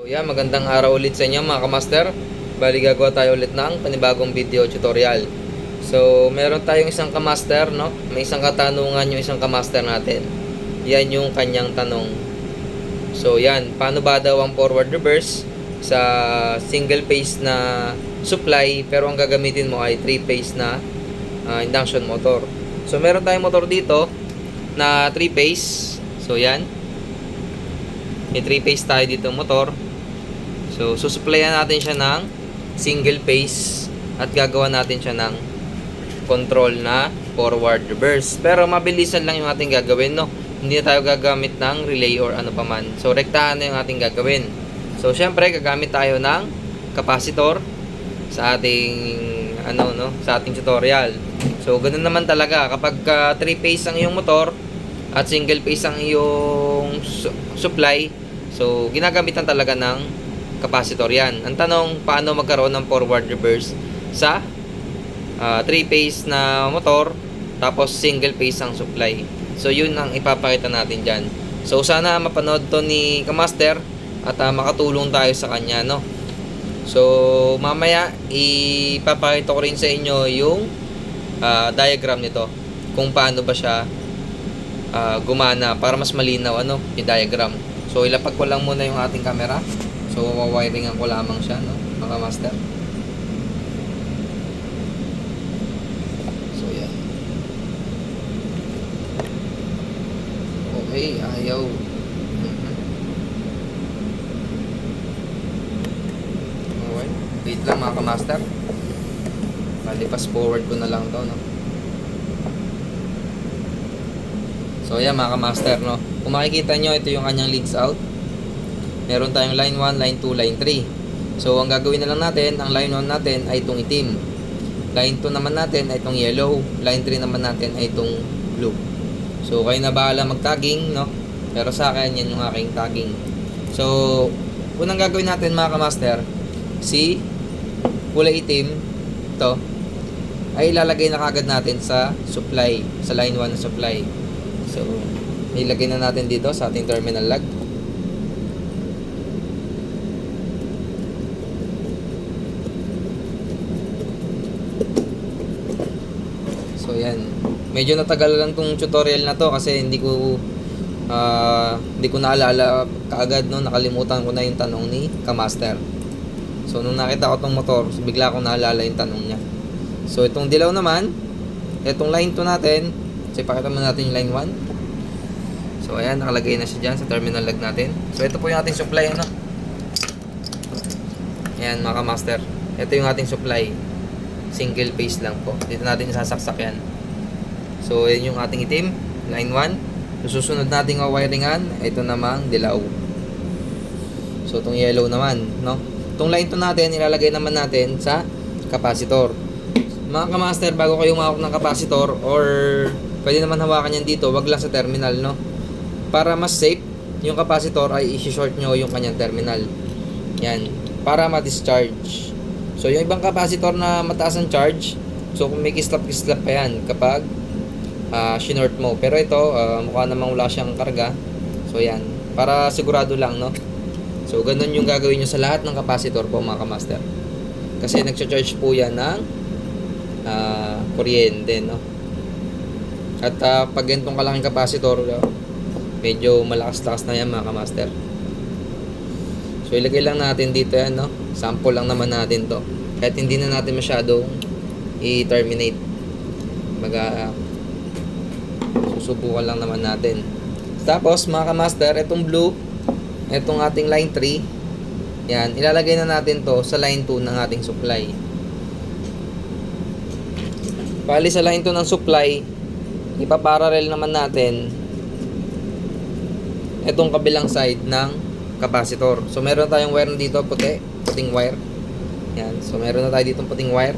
So yan, magandang araw ulit sa inyo mga kamaster. Bali gagawa tayo ulit ng panibagong video tutorial. So, meron tayong isang kamaster, no? May isang katanungan yung isang kamaster natin. Yan yung kanyang tanong. So, yan. Paano ba daw ang forward reverse sa single phase na supply pero ang gagamitin mo ay three phase na ah, induction motor. So, meron tayong motor dito na three phase. So, yan. May 3 phase tayo dito motor. So, susupplyan natin siya ng single phase at gagawa natin siya ng control na forward reverse. Pero mabilisan lang yung ating gagawin, no? Hindi na tayo gagamit ng relay or ano paman. So, rektahan na yung ating gagawin. So, syempre, gagamit tayo ng capacitor sa ating ano no sa ating tutorial. So, ganun naman talaga kapag 3 phase ang iyong motor at single phase ang iyong su- supply, so ginagamitan talaga ng capacitor yan. Ang tanong, paano magkaroon ng forward reverse sa 3 phase na motor tapos single phase ang supply. So yun ang ipapakita natin dyan. So sana mapanood to ni Kamaster at ah, makatulong tayo sa kanya no. So mamaya ipapakita ko rin sa inyo yung ah, diagram nito kung paano ba siya ah, gumana para mas malinaw ano yung diagram. So ilapag ko lang muna yung ating camera. So wawiringan ko lamang siya no mga master. So yan. Okay, ayaw. Mhm. Okay. Wait lang mga kamaster. Bali, forward ko na lang to, no? So, ayan mga kamaster, no? Kung makikita nyo, ito yung kanyang leads out. Meron tayong line 1, line 2, line 3. So, ang gagawin na lang natin, ang line 1 natin ay itong itim. Line 2 naman natin ay itong yellow. Line 3 naman natin ay itong blue. So, kayo na bahala mag-tagging, no? Pero sa akin, yan yung aking tagging. So, unang gagawin natin mga kamaster, si kulay itim, ito, ay ilalagay na kagad natin sa supply, sa line 1 na supply. So, ilagay na natin dito sa ating terminal log. So, yan. Medyo natagal lang tong tutorial na to kasi hindi ko ah, hindi ko naalala kaagad no, nakalimutan ko na yung tanong ni Kamaster. So, nung nakita ko tong motor, bigla akong naalala yung tanong niya. So, itong dilaw naman, itong line 2 natin, so ipakita mo natin yung line 1. So, ayan, nakalagay na siya dyan sa terminal log natin. So, ito po yung ating supply, ano? Ayan, mga master. Ito yung ating supply. Single phase lang po. Dito natin isasaksak yan. So, yan yung ating itim, line 1. So, susunod nating wiringan, ito namang dilaw. So, itong yellow naman, no? Itong line 2 natin, ilalagay naman natin sa capacitor. Mga kamaster, bago kayo umawak ng capacitor or pwede naman hawakan yan dito, wag lang sa terminal, no? Para mas safe, yung capacitor ay i-short nyo yung kanyang terminal. Yan. Para ma-discharge. So, yung ibang capacitor na mataas ang charge, so kung may kislap-kislap pa yan kapag ah shinort mo. Pero ito, ah, mukha namang wala siyang karga. So, yan. Para sigurado lang, no? So, ganun yung gagawin nyo sa lahat ng capacitor po, mga kamaster. Kasi nag-charge po yan ng ah, kuryente, no? At ah, pag ganitong kalaking capacitor, ah, medyo malakas-lakas na yan, mga kamaster. So, ilagay lang natin dito yan, no? Sample lang naman natin to. Kahit hindi na natin masyadong i-terminate. Mag, ah, susubukan lang naman natin. Tapos, mga kamaster, itong blue, itong ating line 3, yan, ilalagay na natin to sa line 2 ng ating supply. Bali sa line 2 ng supply, ipaparallel naman natin itong kabilang side ng capacitor. So, meron tayong wire dito, puti, puting wire. Yan. So, meron na tayo dito puting wire.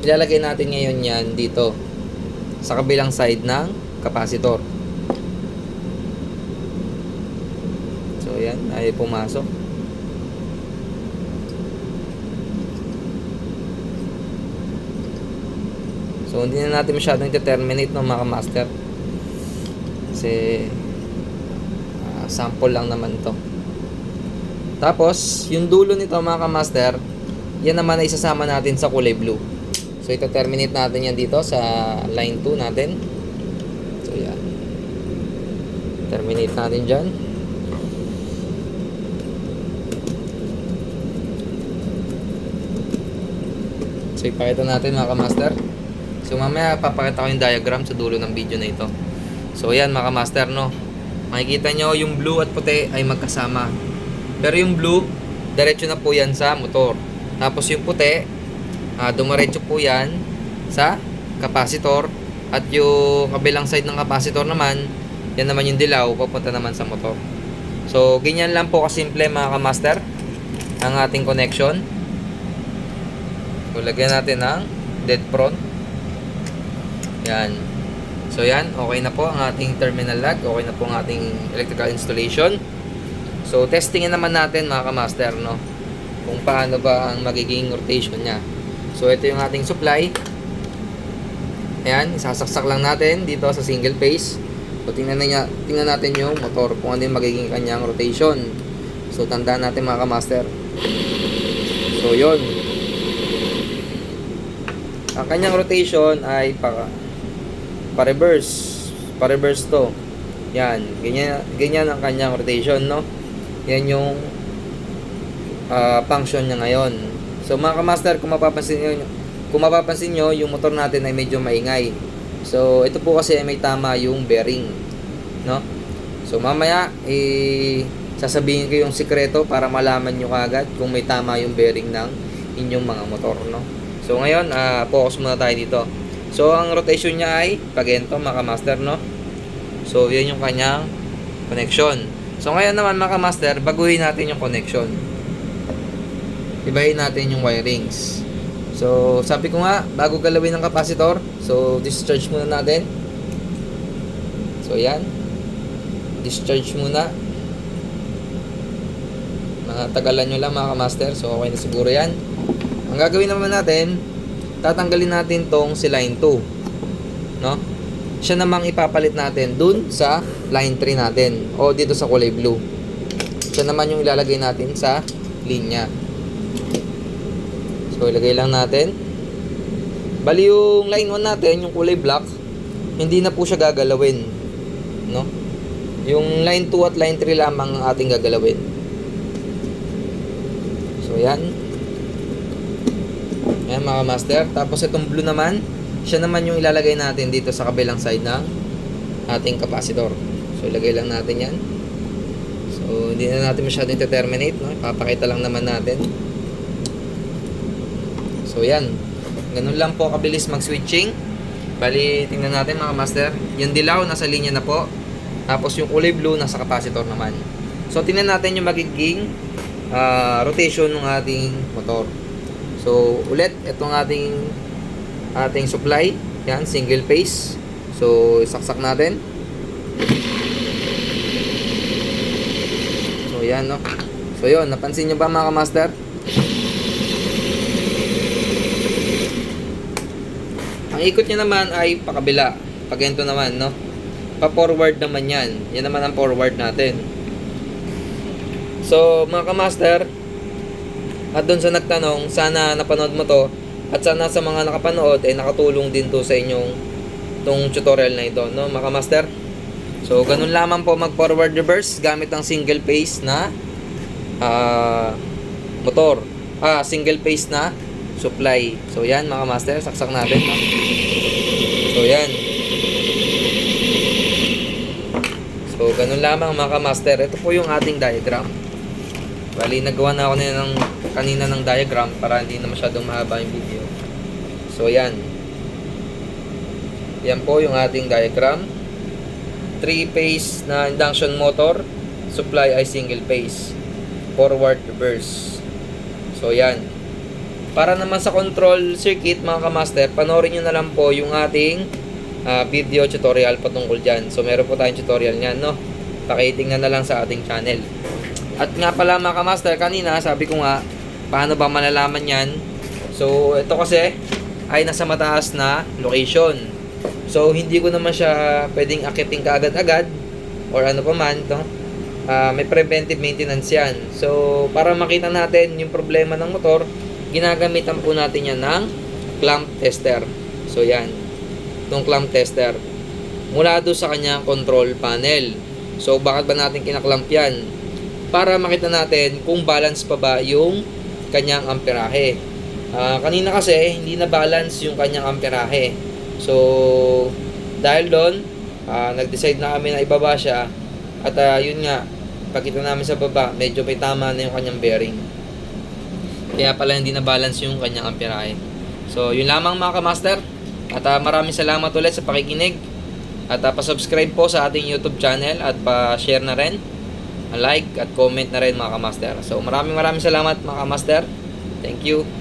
Ilalagay natin ngayon yan dito sa kabilang side ng capacitor. So, yan. Ay pumasok. So, hindi na natin masyadong determinate ng mga master. Kasi, ah, sample lang naman to. Tapos, yung dulo nito mga kamaster, yan naman ay isasama natin sa kulay blue. So, ito terminate natin yan dito sa line 2 natin. So, yan. Terminate natin dyan. So, ipakita natin mga kamaster. So, mamaya papakita ko yung diagram sa dulo ng video na ito. So, yan mga kamaster, no? Makikita nyo yung blue at puti ay magkasama. Pero yung blue, diretso na po yan sa motor. Tapos yung puti, uh, dumiretso po yan sa capacitor. At yung kabilang side ng capacitor naman, yan naman yung dilaw, papunta naman sa motor. So, ganyan lang po kasimple mga kamaster ang ating connection. So, natin ng dead front. Yan. So, yan. Okay na po ang ating terminal lag. Okay na po ang ating electrical installation. So, testingin naman natin mga kamaster, no? Kung paano ba ang magiging rotation niya. So, ito yung ating supply. Ayan, isasaksak lang natin dito sa single phase. So, tingnan, na niya, tingnan natin yung motor kung ano yung magiging kanyang rotation. So, tandaan natin mga kamaster. So, yun. Ang kanyang rotation ay pa, pa-reverse. Pa-reverse to. Yan. Ganyan, ganyan ang kanyang rotation, no? Yan yung ah, function niya ngayon. So, mga kamaster, kung mapapansin nyo, kung mapapansin nyo, yung motor natin ay medyo maingay. So, ito po kasi ay may tama yung bearing. No? So, mamaya, eh, sasabihin ko yung sikreto para malaman nyo kagad kung may tama yung bearing ng inyong mga motor. No? So, ngayon, ah, focus muna tayo dito. So, ang rotation niya ay pagento, mga master, no? So, yan yung kanyang connection. So, ngayon naman, mga master, baguhin natin yung connection. Ibahin natin yung wirings. So, sabi ko nga, bago galawin ng capacitor, so, discharge muna natin. So, yan. Discharge muna. Mga tagalan nyo lang mga master So, okay na siguro yan. Ang gagawin naman natin, tatanggalin natin tong si line 2. No? Siya namang ipapalit natin dun sa line 3 natin. O dito sa kulay blue. Siya naman yung ilalagay natin sa linya. So, ilagay lang natin. Bali yung line 1 natin, yung kulay black, hindi na po siya gagalawin. No? Yung line 2 at line 3 lamang ang ating gagalawin. So, yan. Yan mga master. Tapos itong blue naman, siya naman yung ilalagay natin dito sa kabilang side ng ating capacitor. So, ilagay lang natin yan. So, hindi na natin masyadong terminate no? Papakita lang naman natin. So, yan. Ganun lang po kabilis mag-switching. Bali, tingnan natin mga master. Yung dilaw, nasa linya na po. Tapos yung kulay blue, nasa capacitor naman. So, tingnan natin yung magiging ah, rotation ng ating motor. So, ulit, itong ating ating supply. Yan, single phase. So, isaksak natin. So, yan, no? So, yun. Napansin nyo ba mga master? Ang ikot niya naman ay pakabila. Pagento naman, no? Pa-forward naman yan. Yan naman ang forward natin. So, mga kamaster, at doon sa nagtanong, sana napanood mo to at sana sa mga nakapanood ay nakatulong din to sa inyong tong tutorial na ito, no, mga master. So, ganun lamang po mag forward reverse gamit ang single phase na ah, motor. Ah, single phase na supply. So, yan mga master, saksak natin. So, yan. So, ganun lamang mga master. Ito po yung ating diagram. Bali, nagawa na ako na ng, kanina ng diagram para hindi na masyadong mahaba yung video. So, yan. Yan po yung ating diagram. 3-phase na induction motor. Supply ay single phase. Forward, reverse. So, yan. Para naman sa control circuit, mga kamaster, panoorin nyo na lang po yung ating ah, video tutorial patungkol dyan. So, meron po tayong tutorial niyan, no? Pakitingnan na lang sa ating channel. At nga pala mga kamaster, kanina sabi ko nga, paano ba malalaman yan? So, ito kasi ay nasa mataas na location. So, hindi ko naman siya pwedeng akiting kaagad-agad or ano pa man to. ah, may preventive maintenance yan. So, para makita natin yung problema ng motor, ginagamitan po natin yan ng clamp tester. So, yan. Itong clamp tester. Mula doon sa kanyang control panel. So, bakit ba natin kinaklamp yan? Para makita natin kung balance pa ba yung kanyang amperahe. Ah, kanina kasi, hindi na balance yung kanyang amperahe. So, dahil doon, ah, nag-decide na kami na ibaba siya. At ah, yun nga, pagkita namin sa baba, medyo may tama na yung kanyang bearing. Kaya pala hindi na balance yung kanyang amperahe. So, yun lamang mga kamaster. At ah, maraming salamat ulit sa pakikinig. At ah, pa-subscribe po sa ating YouTube channel at pa-share na rin. like at comment na rin mga kamaster. So, maraming maraming salamat mga kamaster. Thank you.